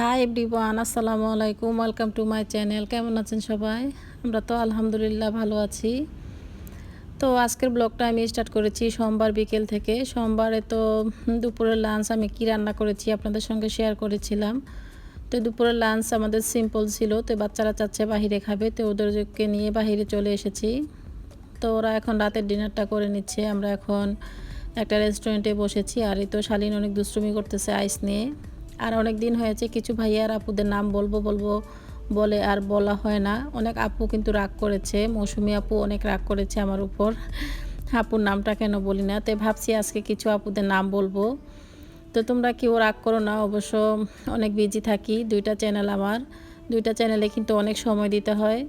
Hi everyone আসসালামু আলাইকুম welcome to my channel কেমন আছেন সবাই? আমরা তো আলহামদুলিল্লাহ ভালো আছি। তো আজকের ব্লগটা আমি স্টার্ট করেছি সোমবার বিকেল থেকে। সোমবারে তো দুপুরের লাঞ্চ আমি কি রান্না করেছি আপনাদের সঙ্গে শেয়ার করেছিলাম। তো দুপুরের লাঞ্চ আমাদের সিম্পল ছিল, তো বাচ্চারা চাচ্ছে বাহিরে খাবে, তো ওদেরকে নিয়ে বাহিরে চলে এসেছি। তো ওরা এখন রাতের ডিনারটা করে নিচ্ছে। আমরা এখন একটা রেস্টুরেন্টে বসেছি, আর এই তো শালীন অনেক দুষ্টুমি করতেছে আইস নিয়ে। আর অনেক দিন হয়েছে কিছু ভাইয়ার আপুদের নাম বলব বলব, বলে আর বলা হয় না। অনেক আপু কিন্তু রাগ করেছে, মৌসুমি আপু অনেক রাগ করেছে আমার উপর। আপুর নামটা কেন বলি না, তো ভাবছি আজকে কিছু আপুদের নাম বলব। তো তোমরা কেউ রাগ করো না, অবশ্য অনেক বিজি থাকি, দুইটা চ্যানেল আমার। দুইটা চ্যানেলে কিন্তু অনেক সময় দিতে হয়।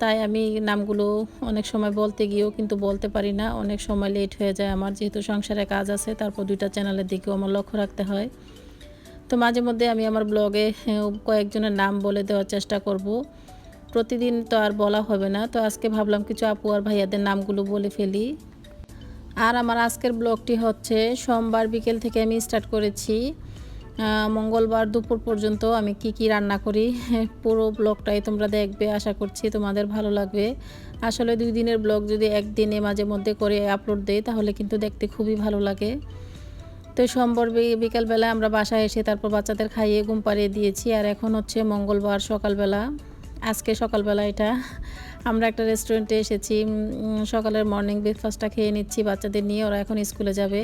তাই আমি নামগুলো অনেক সময় বলতে গিয়েও কিন্তু বলতে পারি না। অনেক সময় লেট হয়ে যায় আমার, যেহেতু সংসারে কাজ আছে, তারপর দুইটা চ্যানেলের দিকেও আমার লক্ষ্য রাখতে হয়। তো মাঝে মধ্যে আমি আমার ব্লগে কয়েকজনের নাম বলে দেওয়ার চেষ্টা করব। প্রতিদিন তো আর বলা হবে না। তো আজকে ভাবলাম কিছু আপু আর ভাইয়াদের নামগুলো বলে ফেলি। আর আমার আজকের ব্লগটি হচ্ছে, সোমবার বিকেল থেকে আমি স্টার্ট করেছি। মঙ্গলবার দুপুর পর্যন্ত আমি কি কি রান্না করি পুরো ব্লগটাই তোমরা দেখবে। আশা করছি তোমাদের ভালো লাগবে। আসলে দুই দিনের ব্লগ যদি একদিনে মাঝে মধ্যে করে আপলোড দেয় তাহলে কিন্তু দেখতে খুবই ভালো লাগে। তো সোমবার বিকালবেলা আমরা বাসায় এসে তারপর বাচ্চাদের খাইয়ে ঘুম পাড়িয়ে দিয়েছি। আর এখন হচ্ছে মঙ্গলবার সকালবেলা। আজকে সকালবেলা এটা। আমরা একটা রেস্টুরেন্টে এসেছি। সকালের মর্নিং ব্রেকফাস্টটা খেয়ে নিচ্ছি বাচ্চাদের নিয়ে। ওরা এখন স্কুলে যাবে।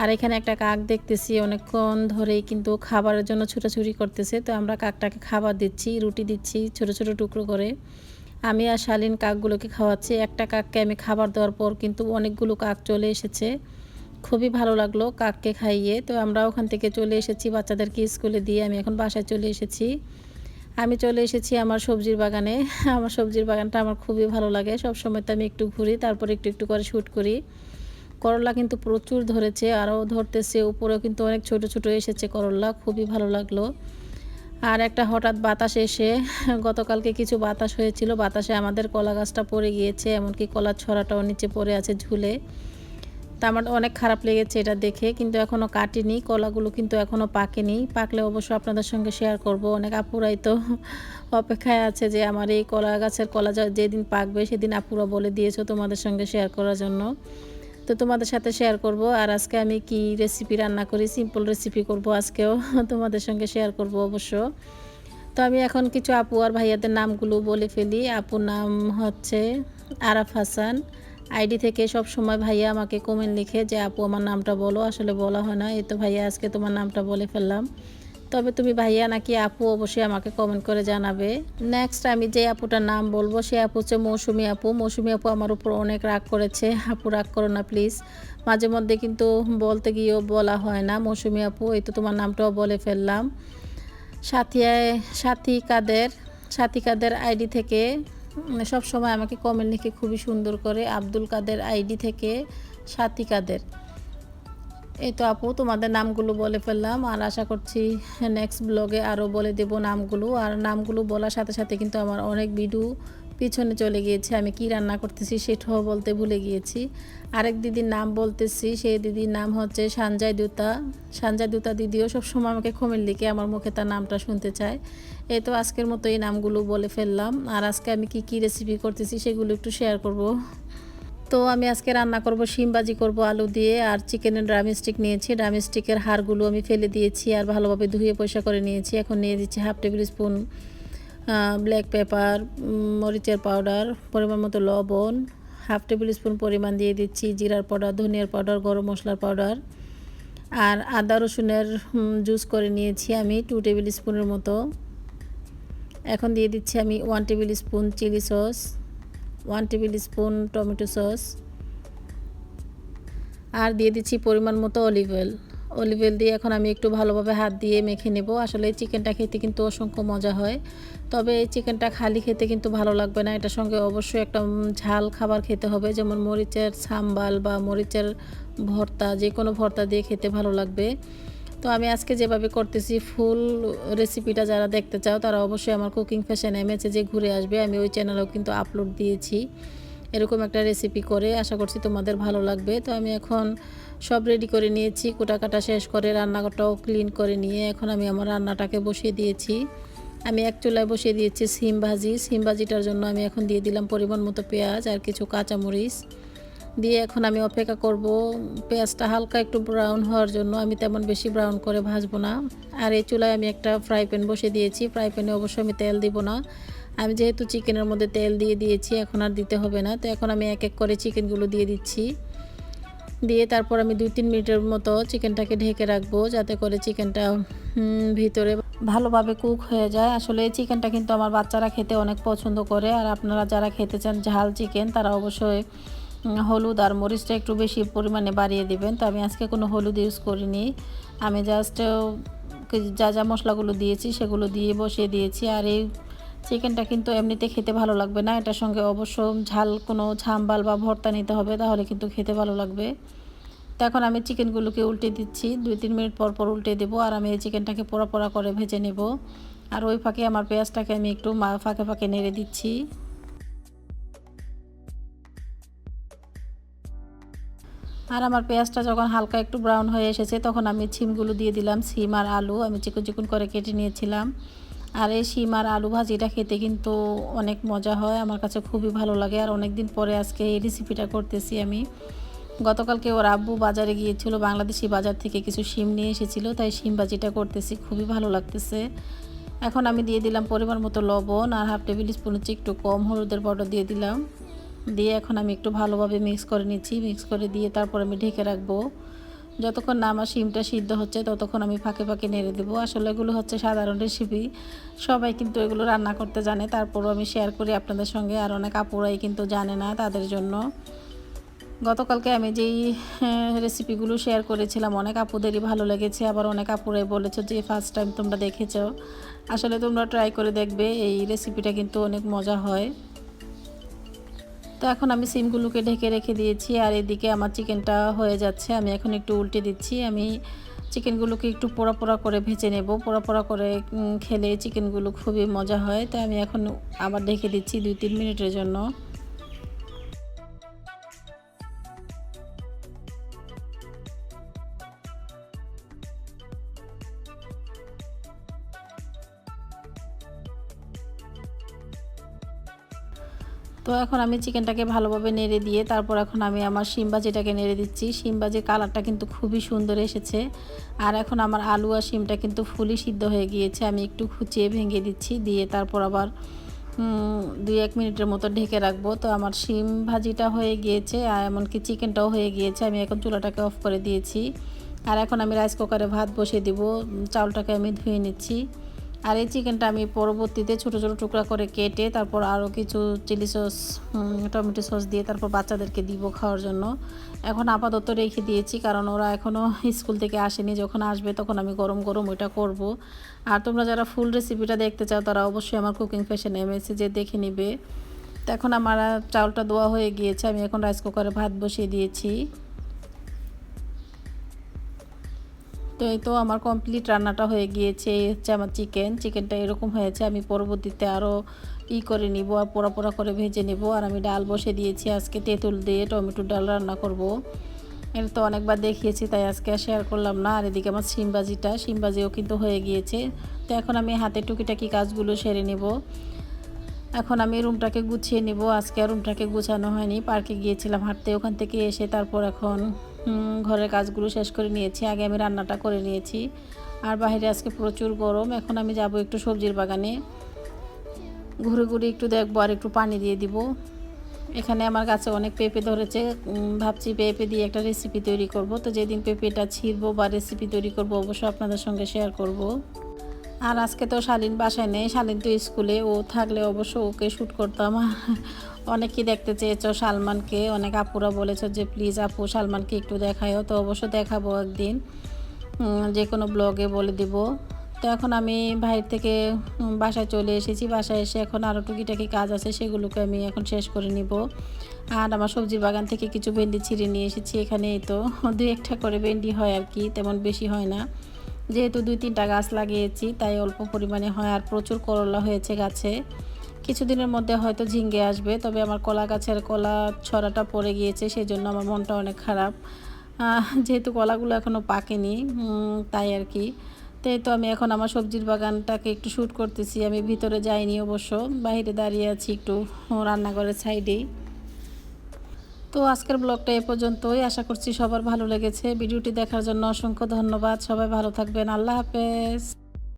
আর এখানে একটা কাক দেখতেছি। অনেকক্ষণ ধরেই কিন্তু খাবারের জন্য ছুটাছুটি করতেছে। তো আমরা কাকটাকে খাবার দিচ্ছি, রুটি দিচ্ছি, ছোট ছোট টুকরো করে। আমি আর শালীন কাকগুলোকে খাওয়াচ্ছি। একটা কাককে আমি খাবার দেওয়ার পর কিন্তু অনেকগুলো কাক চলে এসেছে। খুবই ভালো লাগল কাককে খাইয়ে। তো আমরা ওখান থেকে চলে এসেছি বাচ্চাদেরকে স্কুলে দিয়ে। আমি এখন বাসায় চলে এসেছি। আমি চলে এসেছি আমার সবজির বাগানে। আমার সবজির বাগানটা আমার খুবই ভালো লাগে। সব সময় তো আমি একটু ঘুরি, তারপর একটু একটু করে শ্যুট করি। করলা কিন্তু প্রচুর ধরেছে, আরও ধরতেছে। উপরেও কিন্তু অনেক ছোট ছোট এসেছে করলা, খুবই ভালো লাগল। আর একটা হঠাৎ বাতাস এসে, গতকালকে কিছু বাতাস হয়েছিল। বাতাসে আমাদের কলা গাছটা পড়ে গিয়েছে, এমনকি কলার ছড়াটাও নিচে পড়ে আছে ঝুলে। তা আমার অনেক খারাপ লেগেছে এটা দেখে, কিন্তু এখনও কাটিনি, কলাগুলো কিন্তু এখনও পাকেনি। পাকলে অবশ্য আপনাদের সঙ্গে শেয়ার করব। অনেক আপুরাই তো অপেক্ষায় আছে যে আমার এই কলা গাছের কলা যেদিন পাকবে সেদিন আপুরা বলে দিয়েছ তোমাদের সঙ্গে শেয়ার করার জন্য। তো তোমাদের সাথে শেয়ার করব। আর আজকে আমি কি রেসিপি রান্না করি? সিম্পল রেসিপি করব আজকেও। তোমাদের সঙ্গে শেয়ার করব অবশ্য। তো আমি এখন কিছু আপু আর ভাইয়াদের নামগুলো বলে ফেলি। আপুর নাম হচ্ছে আরাফ হাসান। আইডি থেকে সব সময় ভাইয়া আমাকে কমেন্ট লিখে যে, আপু, আমার নামটা বলো। আসলে বলা হয় না। এই তো ভাইয়া, আজকে তোমার নামটা বলে ফেললাম। তবে তুমি ভাইয়া নাকি আপু অবশ্যই আমাকে কমেন্ট করে জানাবে। নেক্সট আমি যে আপুটার নাম বলব, সে আপু হচ্ছে মৌসুমি আপু। মৌসুমি আপু আমার উপর অনেক রাগ করেছে। আপু, রাগ করো না প্লিজ মাঝে মধ্যে কিন্তু বলতে গিয়েও বলা হয় না, মৌসুমি আপু, এই তো তোমার নামটাও বলে ফেললাম। সাথিয়ায় সাথী কাদের সাথী কাদের আইডি থেকে সব সময় আমাকে কমেন্ট লিখে খুবই সুন্দর করে আব্দুল কাদের আইডি থেকে সাথী কাদের। এই তো আপু, তোমাদের নামগুলো বলে ফেললাম আর আশা করছি নেক্সট ব্লগে আরও বলে দেব নামগুলো। আর নামগুলো বলার সাথে সাথে কিন্তু আমার অনেক ভিডিও পিছনে চলে গিয়েছে, আমি কি রান্না করতেছি সেটাও বলতে ভুলে গিয়েছি। আরেক দিদির নাম বলতেছি, সেই দিদির নাম হচ্ছে সানজাই দুতা। সানজাই দুতা দিদিও সবসময় আমাকে খমের লিখে আমার মুখে তার নামটা শুনতে চায়। এই তো আজকের মতো এই নামগুলো বলে ফেললাম। আর আজকে আমি কি কি রেসিপি করতেছি সেগুলো একটু শেয়ার করব। তো আমি আজকে রান্না করব শিমবাজি করব আলু দিয়ে, আর চিকেনের ড্রামিস্টিক নিয়েছি। ড্রামিস্টিকের হাড়গুলো আমি ফেলে দিয়েছি আর ভালোভাবে ধুয়ে পয়সা করে নিয়েছি। এখন নিয়ে দিচ্ছি half tablespoon black pepper মরিচের পাউডার পরিমাণ মতো লবণ হাফ টেবিল স্পুন পরিমাণ দিয়ে দিচ্ছি, জিরার পাউডার ধনিয়ার পাউডার গরম মশলার পাউডার আর আদা রসুনের জুস করে নিয়েছি আমি টু টেবিল স্পুনের মতো। এখন দিয়ে দিচ্ছি আমি one tablespoon chilli sauce one tablespoon tomato sauce আর দিয়ে দিচ্ছি পরিমাণ মতো অলিভ অয়েল অলিভ অয়েল দিয়ে এখন আমি একটু ভালোভাবে হাত দিয়ে মেখে নেব। আসলে এই চিকেনটা খেতে কিন্তু অসংখ্য মজা হয়। তবে এই চিকেনটা খালি খেতে কিন্তু ভালো লাগবে না। এটার সঙ্গে অবশ্যই একটা ঝাল খাবার খেতে হবে। যেমন মরিচের সাম্বাল বা মরিচের ভর্তা, যে কোনো ভর্তা দিয়ে খেতে ভালো লাগবে। তো আমি আজকে যেভাবে করতেছি, ফুল রেসিপিটা যারা দেখতে চাও, তারা অবশ্যই আমার কুকিং ফ্যাশন এমএচে যে ঘুরে আসবে। আমি ওই চ্যানেলেও কিন্তু আপলোড দিয়েছি। এরকম একটা রেসিপি করে আশা করছি তোমাদের ভালো লাগবে। তো আমি এখন সব রেডি করে নিয়েছি কুটা কাটা শেষ করে রান্নাটাও ক্লিন করে নিয়ে এখন আমি আমার রান্নাটাকে বসিয়ে দিয়েছি। আমি এক চুলায় বসিয়ে দিয়েছি সিম ভাজি। সিম ভাজিটার জন্য আমি এখন দিয়ে দিলাম পরিমাণ মতো পেঁয়াজ আর কিছু কাঁচামরিচ। দিয়ে এখন আমি অপেক্ষা করব, পেঁয়াজটা হালকা একটু ব্রাউন হওয়ার জন্য আমি তেমন বেশি ব্রাউন করে ভাজবো না। আর এই চুলায় আমি একটা ফ্রাই প্যান বসে দিয়েছি। ফ্রাই প্যানে অবশ্যই আমি তেল দিব না। আমি যেহেতু চিকেনের মধ্যে তেল দিয়ে দিয়েছি, এখন আর দিতে হবে না। তো এখন আমি এক এক করে চিকেনগুলো দিয়ে দিচ্ছি। দিয়ে তারপর আমি দুই তিন মিনিটের মতো চিকেনটাকে ঢেকে রাখব, যাতে করে চিকেনটা ভিতরে ভালোভাবে কুক হয়ে যায়। আসলে এই চিকেনটা কিন্তু আমার বাচ্চারা খেতে অনেক পছন্দ করে। আর আপনারা যারা খেতে চান ঝাল চিকেন, তারা অবশ্যই হলুদ আর মরিচটা একটু বেশি পরিমাণে বাড়িয়ে দিবেন। তো আমি আজকে কোনো হলুদ ইউজ করিনি। আমি জাস্ট যা যা মশলাগুলো দিয়েছি সেগুলো দিয়ে বসিয়ে দিয়েছি। আর এই চিকেনটা কিন্তু এমনিতে খেতে ভালো লাগবে না। এটার সঙ্গে অবশ্য ঝাল কোনো ঝাম্বাল বা ভর্তা নিতে হবে, তাহলে কিন্তু খেতে ভালো লাগবে। তো এখন আমি চিকেনগুলোকে উল্টে দিচ্ছি। দুই তিন মিনিট পর পর উল্টে দেবো আর আমি এই চিকেনটাকে পোড়া পোড়া করে ভেজে নেব। আর ওই ফাঁকে আমার পেঁয়াজটাকে আমি একটু ফাঁকে ফাঁকে নেড়ে দিচ্ছি। আর আমার পেঁয়াজটা যখন হালকা একটু ব্রাউন হয়ে এসেছে, তখন আমি ছিমগুলো দিয়ে দিলাম, সিম আর আলু। আমি চিকন চিকন করে কেটে নিয়েছিলাম। আর এই শিম আর আলু ভাজিটা খেতে কিন্তু অনেক মজা হয়, আমার কাছে খুবই ভালো লাগে। আর অনেক দিন পরে আজকে এই রেসিপিটা করতেছি আমি। গতকালকে ওর আব্বু বাজারে গিয়েছিল, বাংলাদেশি বাজার থেকে কিছু শিম নিয়ে এসেছিল, তাই শিম ভাজিটা করতেছি, খুবই ভালো লাগতেছে। এখন আমি দিয়ে দিলাম পরিমাণ মতো লবণ আর হাফ টেবিল স্পুন হচ্ছে একটু কম হলুদের পাউডার দিয়ে দিলাম। দিয়ে এখন আমি একটু ভালোভাবে মিক্স করে নিচ্ছি মিক্স করে দিয়ে তারপর আমি ঢেকে রাখব। যতক্ষণ না আমার শিমটা সিদ্ধ হচ্ছে, ততক্ষণ আমি ফাঁকে ফাঁকে নেড়ে দেবো। আসলে এগুলো হচ্ছে সাধারণ রেসিপি সবাই কিন্তু এগুলো রান্না করতে জানে। তারপরও আমি শেয়ার করি আপনাদের সঙ্গে। আর অনেক আপুরাই কিন্তু জানে না তাদের জন্য। গতকালকে আমি যেই রেসিপিগুলো শেয়ার করেছিলাম, অনেক আপুদেরই ভালো লেগেছে। আবার অনেক আপুরাই বলেছে যে ফার্স্ট টাইম তোমরা দেখেছ। আসলে তোমরা ট্রাই করে দেখবে, এই রেসিপিটা কিন্তু অনেক মজা হয়। তো এখন আমি সিমগুলোকে ঢেকে রেখে দিয়েছি আর এদিকে আমার চিকেনটা হয়ে যাচ্ছে। আমি এখন একটু উল্টে দিচ্ছি। আমি চিকেনগুলোকে একটু পোড়া পোড়া করে ভেজে নেব। পোড়া পোড়া করে খেলে চিকেনগুলো খুবই মজা হয়। তো আমি এখন আবার ঢেকে দিচ্ছি দুই তিন মিনিটের জন্য। তো এখন আমি চিকেনটাকে ভালোভাবে নেড়ে দিয়ে তারপর এখন আমি আমার শিমবাজিটাকে নেড়ে দিচ্ছি শিমবাজির কালারটা কিন্তু খুবই সুন্দর এসেছে। আর এখন আমার আলু আর শিমটা কিন্তু ফুলি সিদ্ধ হয়ে গিয়েছে, আমি একটু খুচিয়ে ভেঙে দিচ্ছি, দিয়ে তারপর আবার দুই এক মিনিটের মতো ঢেকে রাখব। তো আমার শিম ভাজিটা হয়ে গিয়েছে, আর এমনকি চিকেনটাও হয়ে গিয়েছে, আমি এখন চুলাটাকে অফ করে দিয়েছি। আর এখন আমি রাইস কুকারে ভাত বসিয়ে দিব চাউলটাকে আমি ধুয়ে নিচ্ছি। আর এই চিকেনটা আমি পরবর্তীতে ছোট ছোট টুকরা করে কেটে তারপর আরও কিছু চিলি সস টমেটো সস দিয়ে তারপর বাচ্চাদেরকে দিব খাওয়ার জন্য। এখন আপাতত রেখে দিয়েছি, কারণ ওরা এখনও স্কুল থেকে আসেনি। যখন আসবে তখন আমি গরম গরম ওইটা করব। আর তোমরা যারা ফুল রেসিপিটা দেখতে চাও, তারা অবশ্যই আমার কুকিং ফ্যাশনে যে দেখে নিবে। তো এখন আমার চাউলটা দোয়া হয়ে গিয়েছে, আমি এখন রাইস কুকারে ভাত বসিয়ে দিয়েছি। তো এই তো আমার কমপ্লিট রান্নাটা হয়ে গিয়েছে। এই হচ্ছে আমার চিকেন চিকেনটা এরকম হয়েছে, আমি পরবর্তীতে আরও ই করে নিব আর পোড়া পোড়া করে ভেজে নেব। আর আমি ডাল বসে দিয়েছি, আজকে তেঁতুল দিয়ে টমেটো ডাল রান্না করব। এটা তো অনেকবার দেখিয়েছি, তাই আজকে শেয়ার করলাম না। আর এদিকে আমার সিমবাজিটা সিমবাজিও কিন্তু হয়ে গিয়েছে। তো এখন আমি হাতে টুকিটাকি কাজগুলো সেরে নেব। এখন আমি রুমটাকে গুছিয়ে নেব। আজকে আর রুমটাকে গুছানো হয়নি। পার্কে গিয়েছিলাম, হাঁটতে। ওখান থেকে এসে তারপর এখন ঘরের কাজগুলো শেষ করে নিয়েছি। আগে আমি রান্নাটা করে নিয়েছি। আর বাইরে আজকে প্রচুর গরম। এখন আমি যাব একটু সবজির বাগানে। ঘুরে ঘুরে একটু দেখব আর একটু পানি দিয়ে দিব। এখানে আমার গাছে অনেক পেঁপে ধরেছে। ভাবছি পেঁপে দিয়ে একটা রেসিপি তৈরি করব। তো যেদিন পেঁপেটা ছিঁড়বো বা রেসিপি তৈরি করব, অবশ্যই আপনাদের সঙ্গে শেয়ার করব। আর আজকে তো শালীন বাসায় নেই, শালীন তো স্কুলে। ও থাকলে অবশ্য ওকে শ্যুট করতাম। অনেকেই দেখতে চেয়েছ সালমানকে। অনেক আপুরা বলেছ যে, প্লিজ আপু, সালমানকে একটু দেখায়ও। তো অবশ্য দেখাবো একদিন। যে কোনো ব্লগে বলে দিব। তো এখন আমি বাইরে থেকে বাসায় চলে এসেছি। বাসায় এসে এখন আরও টুকিটাকি কাজ আছে, সেগুলোকে আমি এখন শেষ করে নিব। আর আমার সবজি বাগান থেকে কিছু ভেন্ডি ছিঁড়ে নিয়ে এসেছি এখানে তো। দু একটা করে ভেন্ডি হয় আর কি, তেমন বেশি হয় না। যেহেতু দুই তিনটা গাছ লাগিয়েছি, তাই অল্প পরিমাণে হয় আর প্রচুর করলা হয়েছে গাছে। কিছুদিনের মধ্যে হয়তো ঝিঙ্গে আসবে, তবে আমার কলা গাছের কলা ছড়াটা পড়ে গিয়েছে সেই জন্য আমার মনটা অনেক খারাপ। যেহেতু কলাগুলো এখনও পাকেনি তাই আর কি। তাই তো আমি এখন আমার সবজির বাগানটাকে একটু শ্যুট করতেছি। আমি ভিতরে যাইনি অবশ্য, বাইরে দাঁড়িয়ে আছি একটু রান্নাঘরের সাইডেই। তো আজকের ব্লগটা এ পর্যন্তই। আশা করছি সবার ভালো লেগেছে। ভিডিওটি দেখার জন্য অসংখ্য ধন্যবাদ। সবাই ভালো থাকবেন। আল্লাহ হাফেজ।